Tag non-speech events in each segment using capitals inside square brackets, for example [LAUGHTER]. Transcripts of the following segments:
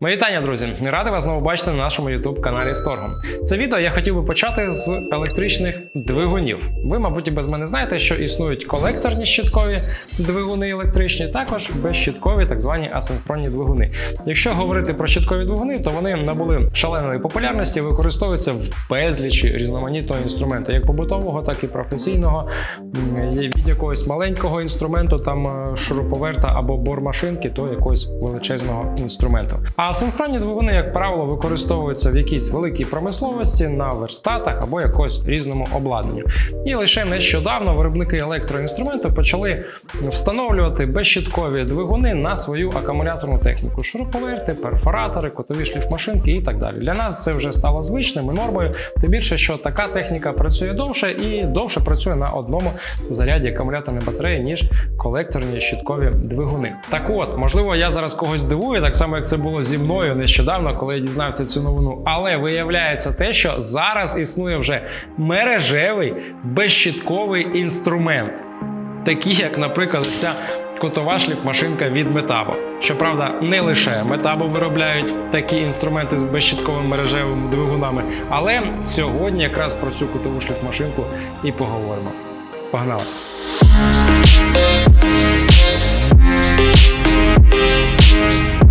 Мої вітання, друзі! Радий вас знову бачити на нашому youtube каналі Сторгом. Це відео я хотів би почати з електричних двигунів. Ви, мабуть, без мене знаєте, що існують колекторні щиткові двигуни електричні, також безщиткові, так звані асинхронні двигуни. Якщо говорити про щиткові двигуни, то вони набули шаленої популярності, використовуються в безлічі різноманітного інструменту, як побутового, так і професійного. Є Від якогось маленького інструменту, там е, шуруповерта або бормашинки, то якогось величезного інструменту. А синхронні двигуни, як правило, використовуються в якійсь великій промисловості на верстатах або якось різному обладнанню. І лише нещодавно виробники електроінструменту почали встановлювати безщиткові двигуни на свою акумуляторну техніку: шуруповерти, перфоратори, котові шліфмашинки і так далі. Для нас це вже стало звичним і нормою. Тим більше, що така техніка працює довше і довше працює на одному заряді акумуляторної батареї, ніж колекторні щиткові двигуни. Так от, можливо, я зараз когось дивую, так само як це було зі мною нещодавно, коли я дізнався цю новину. Але виявляється те, що зараз існує вже мережевий безщитковий інструмент, такий як, наприклад, ця котова шліфмашинка від Метабо. Щоправда, не лише Метабо виробляють такі інструменти з безщитковими мережевими двигунами, але сьогодні якраз про цю котову шліфмашинку і поговоримо. Погнали!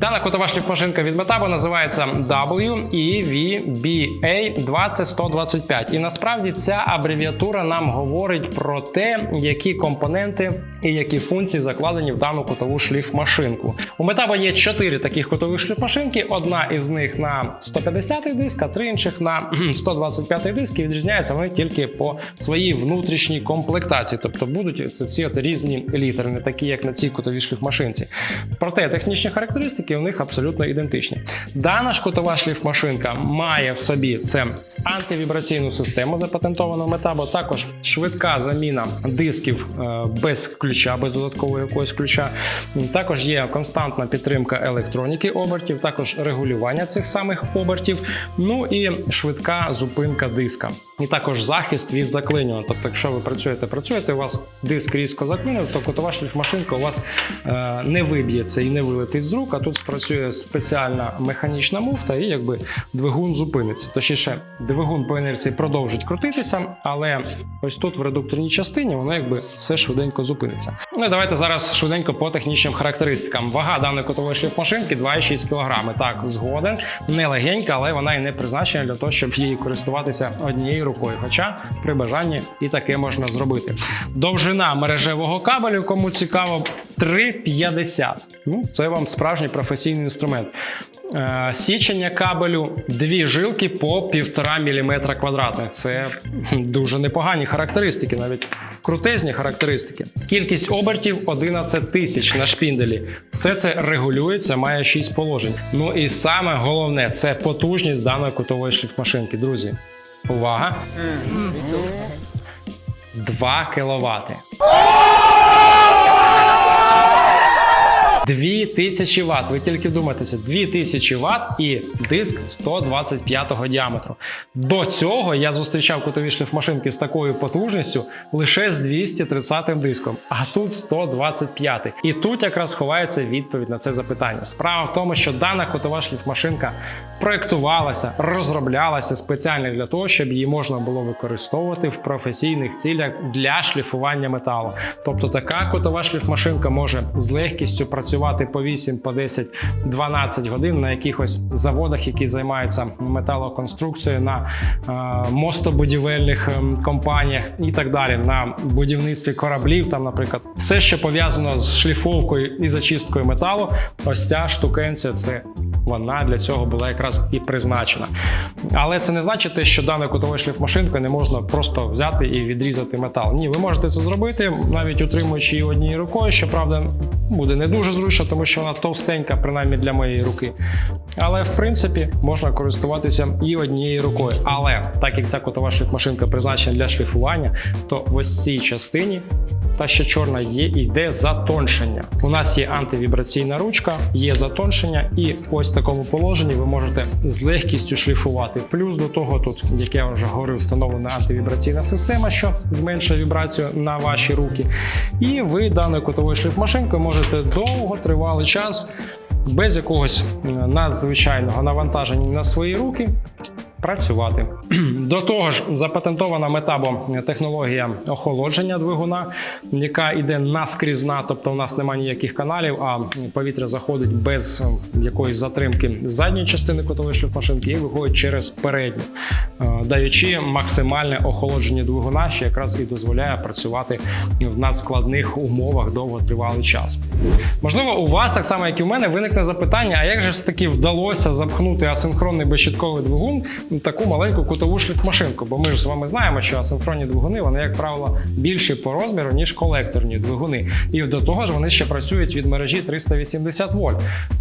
Дана котова шліфмашинка від Метабо називається WEVBA 20125. І насправді ця абревіатура нам говорить про те, які компоненти і які функції закладені в дану котову шліфмашинку. У Метабо є чотири таких котових шліфмашинки. Одна із них на 150-й диск, а три інших на кхм, 125 диск. І відрізняються вони тільки по своїй внутрішній комплектації. Тобто будуть ці різні літери, не такі, як на цій котовій шліфмашинці. Проте технічні характеристики у них абсолютно ідентичні. Дана ж котова шліфмашинка має в собі це антивібраційну систему, запатентовану Метабо, також швидка заміна дисків е, без ключа, без додаткового якогось ключа. Також є константна підтримка електроніки обертів, також регулювання цих самих обертів, ну і швидка зупинка диска. І також захист від заклинювання. Тобто, якщо ви працюєте, працюєте, у вас диск різко заклинює, то котова шліфмашинка у вас е, не виб'ється і не вилетить з рук, а тут спрацює спеціальна механічна муфта, і якби двигун зупиниться. Точніше, двигун по інерції продовжить крутитися, але ось тут в редукторній частині воно якби все швиденько зупиниться. Ну і давайте зараз швиденько по технічним характеристикам. Вага даної котової шліфмашинки 2,6 кг. Так, згоден, не легенька, але вона і не призначена для того, щоб її користуватися однією рукою. Хоча при бажанні і таке можна зробити. Довжина мережевого кабелю, кому цікаво, 3,50. Ну, це вам справжній професійний інструмент. Е, Січення кабелю дві жилки по 1,5 мм квадратних. Це дуже непогані характеристики, навіть крутезні характеристики. Кількість обертів 11 тисяч на шпінделі. Все це регулюється, має 6 положень. Ну і саме головне це потужність даної кутової шліфмашинки. Друзі, увага! 2 кВт. 2000 Вт. Ви тільки думаєтеся, 2000 Вт і диск 125 діаметру. До цього я зустрічав кутові шліфмашинки з такою потужністю лише з 230 диском, а тут 125. І тут якраз ховається відповідь на це запитання. Справа в тому, що дана кутова шліфмашинка проектувалася, розроблялася спеціально для того, щоб її можна було використовувати в професійних цілях для шліфування металу. Тобто така котова шліфмашинка може з легкістю працювати по 8, по 10, 12 годин на якихось заводах, які займаються металоконструкцією, на е, мостобудівельних ем, компаніях і так далі, на будівництві кораблів, там, наприклад, все, що пов'язано з шліфовкою і зачисткою металу, ось ця штукенція це вона для цього була якраз і призначена. Але це не значить, що даною кутовою шліфмашинкою не можна просто взяти і відрізати метал. Ні, ви можете це зробити, навіть утримуючи її однією рукою. Щоправда, буде не дуже зручно, тому що вона товстенька, принаймні для моєї руки. Але в принципі можна користуватися і однією рукою. Але так як ця кутова шліфмашинка призначена для шліфування, то в ось цій частині. Та ще чорна є, йде затоншення. У нас є антивібраційна ручка, є затоншення, і ось такому положенні ви можете з легкістю шліфувати. Плюс до того, тут, як я вже говорив, встановлена антивібраційна система, що зменшує вібрацію на ваші руки. І ви даною котовою шліфмашинкою можете довго тривалий час без якогось надзвичайного навантаження на свої руки працювати. [CLEARS THROAT] До того ж, запатентована метабо технологія охолодження двигуна, яка йде наскрізна, тобто у нас немає ніяких каналів, а повітря заходить без е, якоїсь затримки задньої частини котової шліфмашинки і виходить через передню, е, даючи максимальне охолодження двигуна, що якраз і дозволяє працювати в надскладних умовах довготривалий час. Можливо, у вас так само, як і у мене, виникне запитання: а як же все таки вдалося запхнути асинхронний безщитковий двигун таку маленьку кутову шліфмашинку? Бо ми ж з вами знаємо, що асинхронні двигуни вони, як правило, більші по розміру, ніж колекторні двигуни. І до того ж, вони ще працюють від мережі 380 вольт.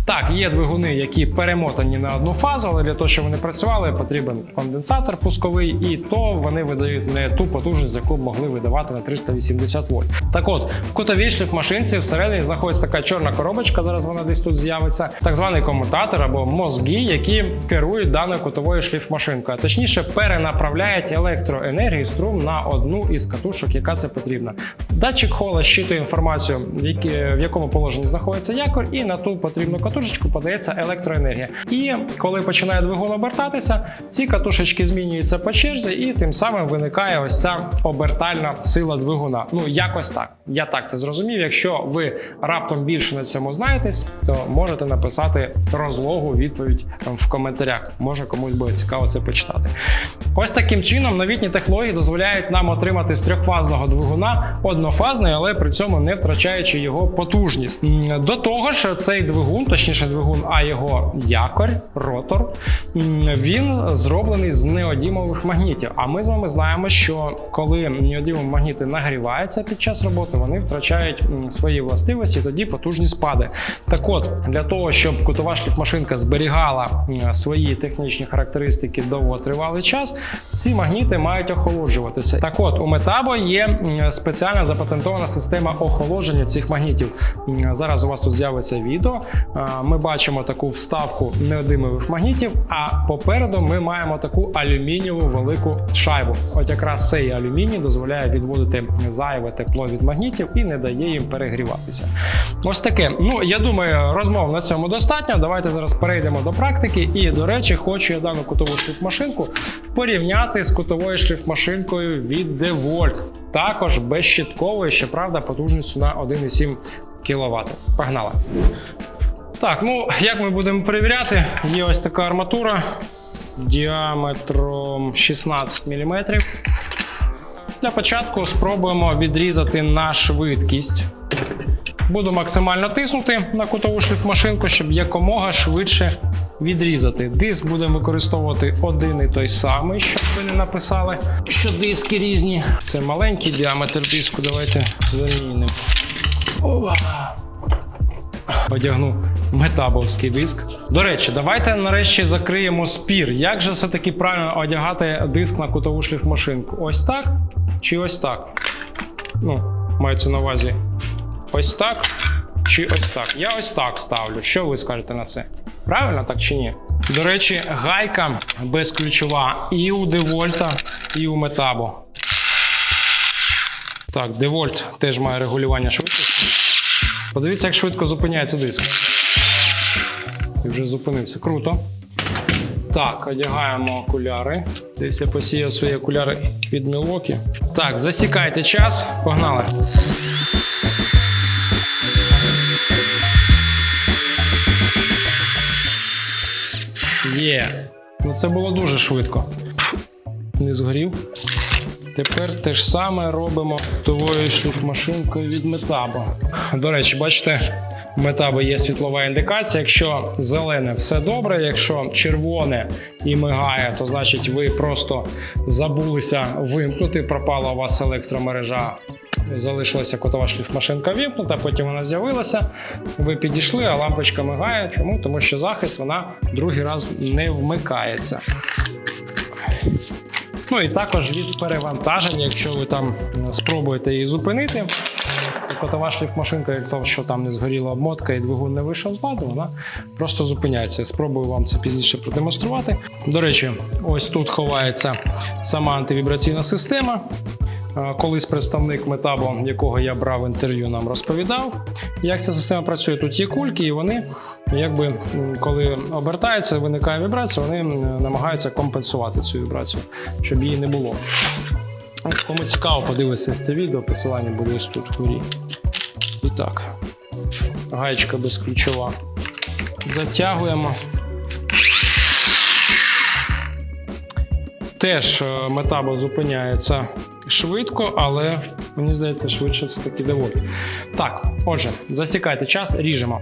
Так, є двигуни, які перемотані на одну фазу, але для того, щоб вони працювали, потрібен конденсатор пусковий, і то вони видають не ту потужність, яку б могли видавати на 380 вольт. Так от, в кутовій шліфмашинці всередині знаходиться така чорна коробочка, зараз вона десь тут з'явиться, так званий комутатор або мозги, які керують даною кутовою шліфмашинкою, а точніше перенаправляють електроенергію струм на одну із катушок, яка це потрібна. Датчик хола щитує інформацію, в якому положенні знаходиться якор, і на ту потрібну катушечку подається електроенергія. І коли починає двигун обертатися, ці катушечки змінюються по черзі, і тим самим виникає ось ця обертальна сила двигуна. Ну якось так. Я так це зрозумів. Якщо ви раптом більше на цьому знаєтесь, то можете написати розлогу відповідь в коментарях. Може комусь буде цікаво це почитати. Ось таким чином новітні технології дозволяють нам отримати з трьохфазного двигуна однофазний, але при цьому не втрачаючи його потужність. До того ж, цей двигун, точніше двигун, а його якорь, ротор, він зроблений з неодімових магнітів. А ми з вами знаємо, що коли неодімові магніти нагріваються під час роботи, вони втрачають свої властивості, тоді потужність падає. Так от, для того, щоб кутова шліфмашинка зберігала свої технічні характеристики довготривалий час, ці магніти мають охолоджуватися. Так от, у Metabo є спеціальна запатентована система охолодження цих магнітів. Зараз у вас тут з'явиться відео. Ми бачимо таку вставку неодимових магнітів, а попереду ми маємо таку алюмінієву велику шайбу. От якраз цей алюміній дозволяє відводити зайве тепло від магнітів і не дає їм перегріватися. Ось таке. Ну я думаю, розмов на цьому достатньо. Давайте зараз перейдемо до практики. І до речі, хочу я дану кутову шліфмашинку порівняти з кутовою шліфмашинкою від DeWalt. Також безщитковою, щоправда, потужністю на 1,7 кВт. Погнали! Так, ну як ми будемо перевіряти? Є ось така арматура діаметром 16 мм. Для початку спробуємо відрізати на швидкість. Буду максимально тиснути на кутову шліфмашинку, щоб якомога швидше відрізати. Диск будемо використовувати один і той самий, щоб ви не написали, що диски різні. Це маленький діаметр диску. Давайте замінимо. Ова. Одягну метабовський диск. До речі, давайте нарешті закриємо спір. Як же все-таки правильно одягати диск на кутову шліфмашинку? Ось так чи ось так? Ну, мається на увазі ось так чи ось так. Я ось так ставлю. Що ви скажете на це? Правильно так чи ні? До речі, гайка безключова і у Девольта, і у Метабо. Так, Девольт теж має регулювання швидкості. Подивіться, як швидко зупиняється диск. І вже зупинився. Круто. Так, одягаємо окуляри. Десь я посіяв свої окуляри від Мілокі. Так, засікайте час. Погнали. Є. Ну це було дуже швидко. Не згорів. Тепер те ж саме робимо товою шліфмашинкою від метабо. До речі, бачите, у Метабо є світлова індикація. Якщо зелене, все добре. Якщо червоне і мигає, то значить ви просто забулися вимкнути. Пропала у вас електромережа. Залишилася котова шліфмашинка вімкнута, потім вона з'явилася. Ви підійшли, а лампочка мигає. Чому? Тому що захист вона другий раз не вмикається. Ну і також від перевантаження, якщо ви там спробуєте її зупинити, котова шліфмашинка, як то, що там не згоріла обмотка і двигун не вийшов з ладу, вона просто зупиняється. Спробую вам це пізніше продемонструвати. До речі, ось тут ховається сама антивібраційна система. Колись представник Метабо, якого я брав інтерв'ю, нам розповідав, як ця система працює. Тут є кульки, і вони, якби коли обертаються, виникає вібрація, вони намагаються компенсувати цю вібрацію, щоб її не було. Кому цікаво, подивитися це відео, посилання буде ось тут вгорі. І так, гаєчка безключова. Затягуємо. Теж е, метабо зупиняється швидко, але мені здається, швидше все таки доволі. Так, отже, засікайте час, ріжемо.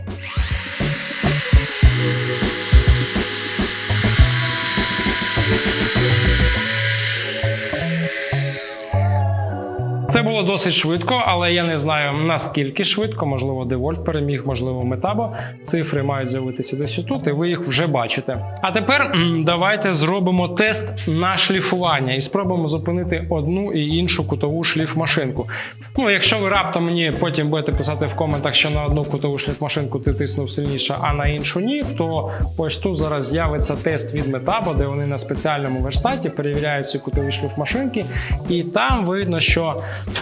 Це було досить швидко, але я не знаю наскільки швидко. Можливо, Девольт переміг, можливо, Метабо. Цифри мають з'явитися десь тут, і ви їх вже бачите. А тепер давайте зробимо тест на шліфування і спробуємо зупинити одну і іншу кутову шліфмашинку. Ну, якщо ви раптом мені потім будете писати в коментах, що на одну кутову шліфмашинку ти тиснув сильніше, а на іншу ні, то ось тут зараз з'явиться тест від Метабо, де вони на спеціальному верстаті перевіряють ці кутові шліфмашинки, і там видно, що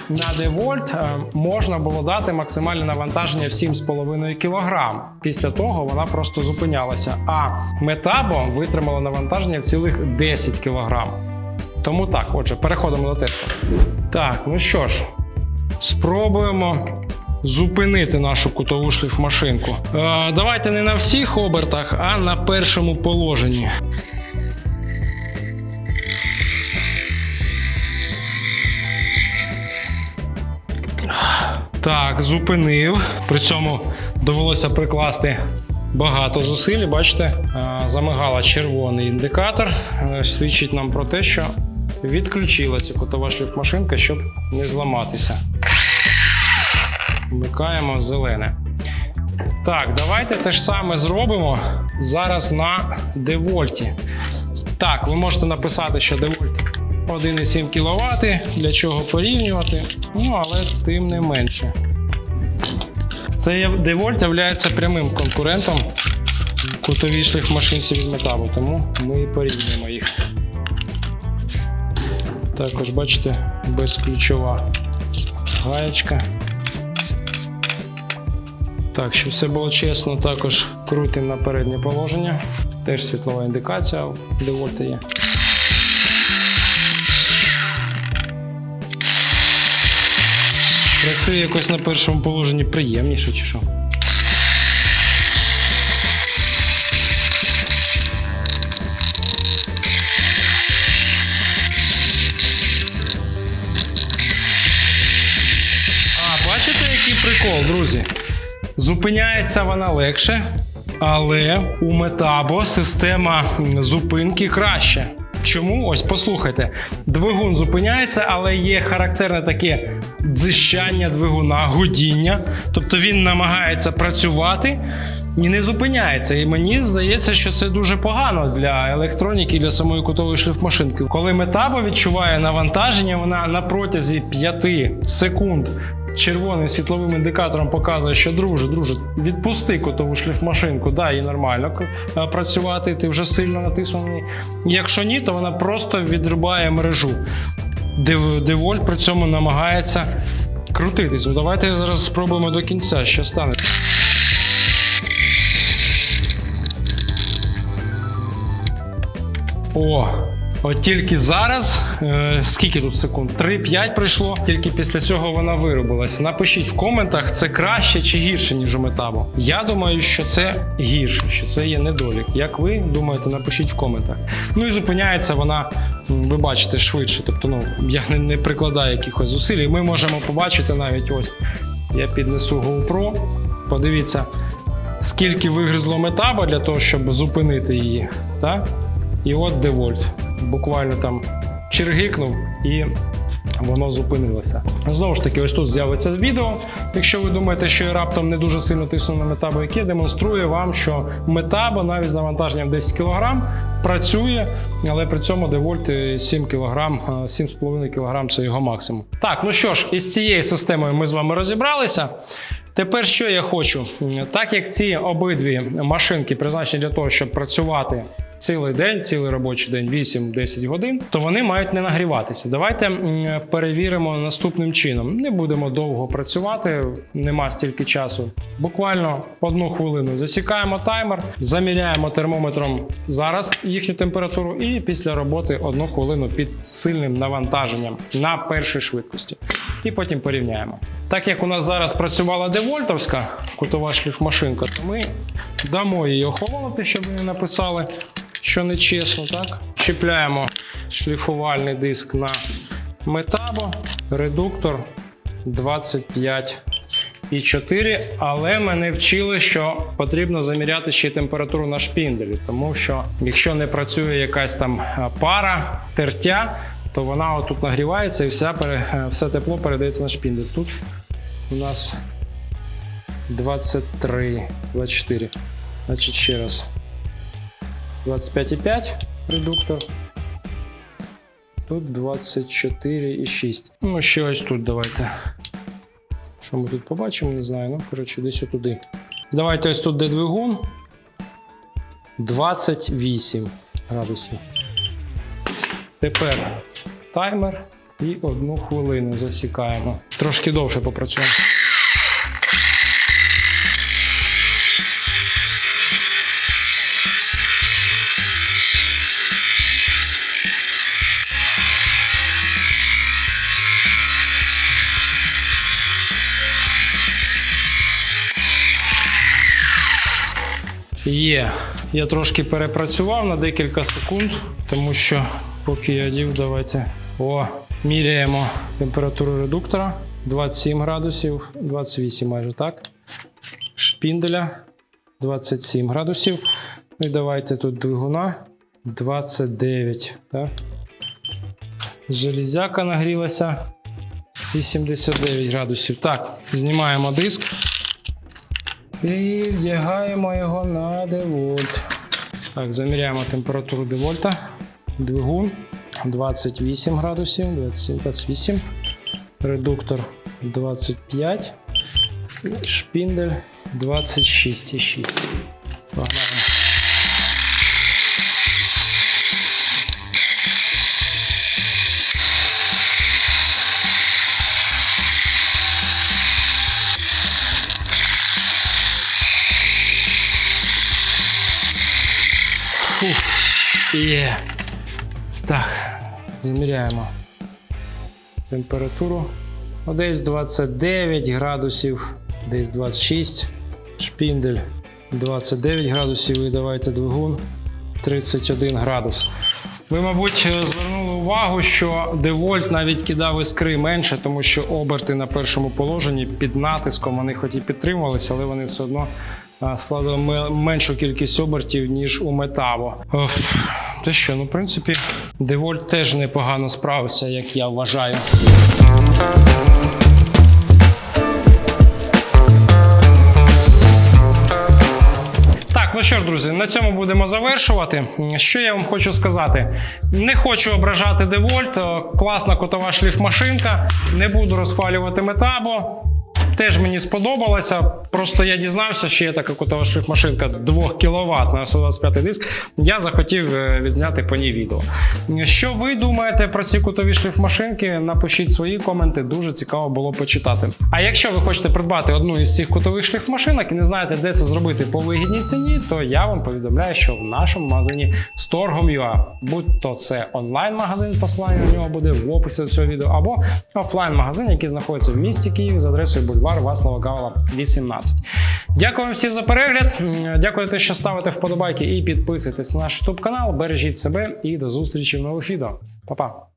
на девольт е, можна було дати максимальне навантаження в 7,5 кг. Після того вона просто зупинялася. А Метабо витримала навантаження цілих 10 кг. Тому так, отже, переходимо до тесту. Так, ну що ж, спробуємо зупинити нашу кутову шліфмашинку. Е, давайте не на всіх обертах, а на першому положенні. Так, зупинив. При цьому довелося прикласти багато зусиль. Бачите, е, замигала червоний індикатор. Е, Свідчить нам про те, що відключилася кутова шліфмашинка, щоб не зламатися. Вмикаємо зелене. Так, давайте те ж саме зробимо зараз на девольті. Так, ви можете написати, що девольт 1,7 кВт, для чого порівнювати. Ну, але тим не менше. Цей девольт є прямим конкурентом кутовій шліфмашинці від металу, тому ми і порівнюємо їх. Також, бачите, безключова гаєчка. Так, щоб все було чесно, також крутимо на переднє положення. Теж світлова індикація у девольта є. Працює якось на першому положенні приємніше чи що? А, бачите, який прикол, друзі? Зупиняється вона легше, але у Метабо система зупинки краще. Чому? Ось послухайте. Двигун зупиняється, але є характерне таке дзищання двигуна, гудіння. Тобто він намагається працювати і не зупиняється. І мені здається, що це дуже погано для електроніки для самої кутової шліфмашинки. Коли метаба відчуває навантаження, вона на протязі 5 секунд. Червоним світловим індикатором показує, що друже, друже, відпусти котову шліфмашинку, дай їй нормально е, працювати, ти вже сильно натиснений. Якщо ні, то вона просто відрубає мережу. Дев- Девольт при цьому намагається крутитись. Ну, давайте зараз спробуємо до кінця, що стане. О, от тільки зараз, е, скільки тут секунд? 3-5 пройшло. Тільки після цього вона виробилася. Напишіть в коментах, це краще чи гірше, ніж у Метабо. Я думаю, що це гірше, що це є недолік. Як ви думаєте, напишіть в коментах. Ну і зупиняється вона, ви бачите, швидше. Тобто, ну я не, не прикладаю якихось зусиль. Ми можемо побачити навіть ось. Я піднесу GoPro. Подивіться, скільки вигризло метаба для того, щоб зупинити її. Так? І от девольт. Буквально там чергикнув і воно зупинилося. Знову ж таки, ось тут з'явиться відео. Якщо ви думаєте, що я раптом не дуже сильно тисну на метабо, яке демонструє вам, що метабо навіть з навантаженням 10 кг працює, але при цьому девольт 7 кг, 7,5 кг це його максимум. Так, ну що ж, із цією системою ми з вами розібралися. Тепер що я хочу? Так як ці обидві машинки призначені для того, щоб працювати цілий день, цілий робочий день, 8-10 годин, то вони мають не нагріватися. Давайте перевіримо наступним чином. Не будемо довго працювати, нема стільки часу. Буквально одну хвилину засікаємо таймер, заміряємо термометром зараз їхню температуру, і після роботи одну хвилину під сильним навантаженням на першій швидкості. І потім порівняємо. Так як у нас зараз працювала девольтовська кутова шліфмашинка, то ми дамо її охолонути, щоб ви не написали, що нечесно. Так? Чіпляємо шліфувальний диск на метабо, редуктор 25 і 4, але мене вчили, що потрібно заміряти ще температуру на шпінделі, тому що якщо не працює якась там пара, тертя, то вона отут нагрівається і вся, е, все тепло передається на шпіндель. Тут у нас 23, 24. Значить, ще раз. 25,5 редуктор. Тут 24,6. Ну, ще ось тут давайте. Що ми тут побачимо, не знаю. Ну, коротше, десь отуди. Давайте ось тут де двигун. 28 градусів. Тепер таймер і одну хвилину засікаємо. Трошки довше попрацюємо. Є. Я трошки перепрацював на декілька секунд, тому що поки я дів, давайте. О, міряємо температуру редуктора 27 градусів, 28 майже так. Шпінделя 27 градусів. Ну і давайте тут двигуна 29. Так? Железяка нагрілася 89 градусів. Так, знімаємо диск. І вдягаємо його на девольт. Так, заміряємо температуру девольта. Двигун 28 градусів, 27, 28. Редуктор 25. І шпіндель 26,6. Погнали. Є. Так, заміряємо температуру. Ну, Десь 29 градусів, десь 26. Шпіндель 29 градусів. І давайте двигун 31 градус. Ви, мабуть, звернули увагу, що девольт навіть кидав іскри менше, тому що оберти на першому положенні під натиском вони хоч і підтримувалися, але вони все одно а, складали меншу кількість обертів, ніж у метаво. Та що, ну, в принципі, девольт теж непогано справився, як я вважаю. Ну що ж, друзі, на цьому будемо завершувати. Що я вам хочу сказати? Не хочу ображати Девольт, класна котова шліфмашинка. Не буду розхвалювати метабо. Теж мені сподобалося. Просто я дізнався, що є така котова шліфмашинка 2 кВт на 125 диск. Я захотів е, відзняти по ній відео. Що ви думаєте про ці кутові шліфмашинки? Напишіть свої коменти, дуже цікаво було почитати. А якщо ви хочете придбати одну із цих кутових шліфмашинок і не знаєте, де це зробити по вигідній ціні, то я вам повідомляю, що в нашому магазині Storgom.ua, будь то це онлайн-магазин, посилання на нього буде в описі до цього відео, або офлайн-магазин, який знаходиться в місті Київ за адресою бульвар Васлава Гавала, 18. Дякую вам всім за перегляд. Дякую що ставите вподобайки і підписуєтесь на наш YouTube канал. Бережіть себе і до зустрічі в нових відео. Па-па!